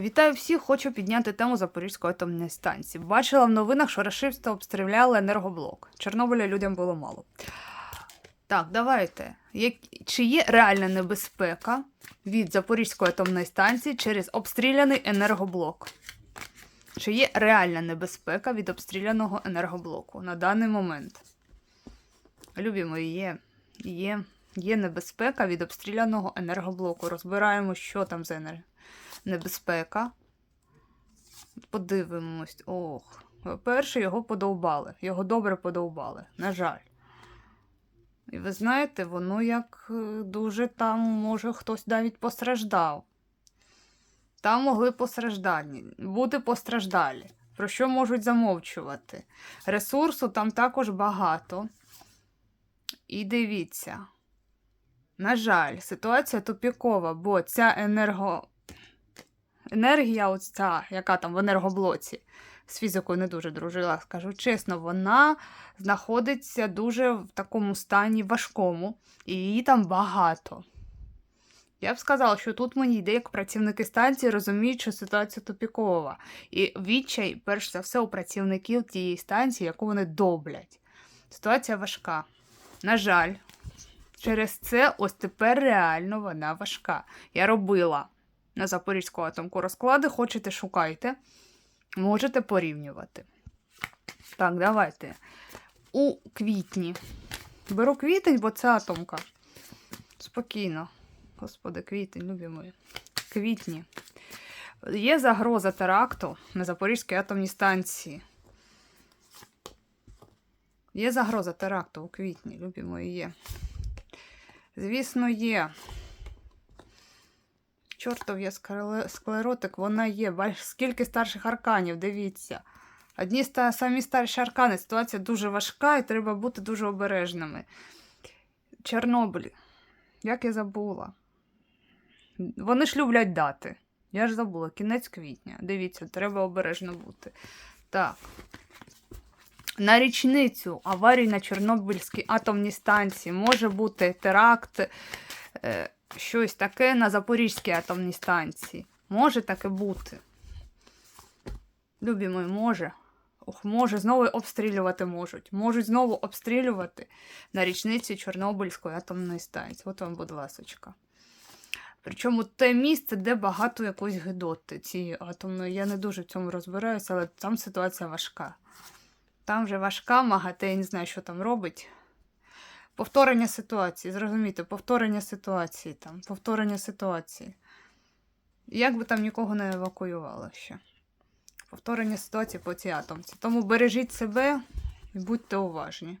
Вітаю всіх! Хочу підняти тему Запорізької атомної станції. Бачила в новинах, що рашисти обстріляли енергоблок. Чорнобиля людям було мало. Так, давайте. Як... Чи є реальна небезпека від Запорізької атомної станції через обстріляний енергоблок? Чи є реальна небезпека від обстріляного енергоблоку на даний момент? Любі мої, є, є, є небезпека від обстріляного енергоблоку. Розбираємо, що там за енергія небезпека. Подивимось. Ох. По-перше, його подовбали. Його добре подовбали. На жаль. І ви знаєте, воно як е, дуже там, може, хтось навіть постраждав. Там могли постраждалі, бути постраждалі. Про що можуть замовчувати? Ресурсу там також багато. І дивіться. На жаль, ситуація тупікова, бо ця енерго енергія, ось яка там в енергоблоці, з фізикою не дуже дружила, скажу чесно, вона знаходиться дуже в такому стані важкому, і її там багато. Я б сказала, що тут мені йде, як працівники станції розуміють, що ситуація тупікова. І відчай, перш за все, у працівників тієї станції, яку вони доблять. Ситуація важка. На жаль, через це ось тепер реально вона важка. Я робила на Запорізьку атомку розклади. Хочете, шукайте, можете порівнювати. Так, давайте. У квітні. Беру квітень, бо це атомка. Спокійно. Господи, квітень, любі мої. Квітні. Є загроза теракту на Запорізькій атомній станції. Є загроза теракту у квітні, любі мої, є. Звісно, є. Чортов є склеротик, вона є. Бач, скільки старших арканів, дивіться. Одні самі старші аркани. Ситуація дуже важка і треба бути дуже обережними. Чорнобиль. Як я забула. Вони ж люблять дати. Я ж забула, кінець квітня. Дивіться, треба обережно бути. Так. На річницю аварії на Чорнобильській атомній станції може бути теракт. Е, щось таке на Запорізькій атомній станції. Може таке бути. Любі мої, може. Ох, може, знову обстрілювати можуть. Можуть знову обстрілювати на річниці Чорнобильської атомної станції. От вам, будь ласочка. Причому те місце, де багато якоїсь гидоти цієї атомної. Я не дуже в цьому розбираюся, але там ситуація важка. Там вже важка, МАГАТЕ, я не знаю, що там робить. Повторення ситуації, зрозумійте, повторення ситуації там, повторення ситуації. Як би там нікого не евакуювало ще. Повторення ситуації по цій атомці. Тому бережіть себе і будьте уважні.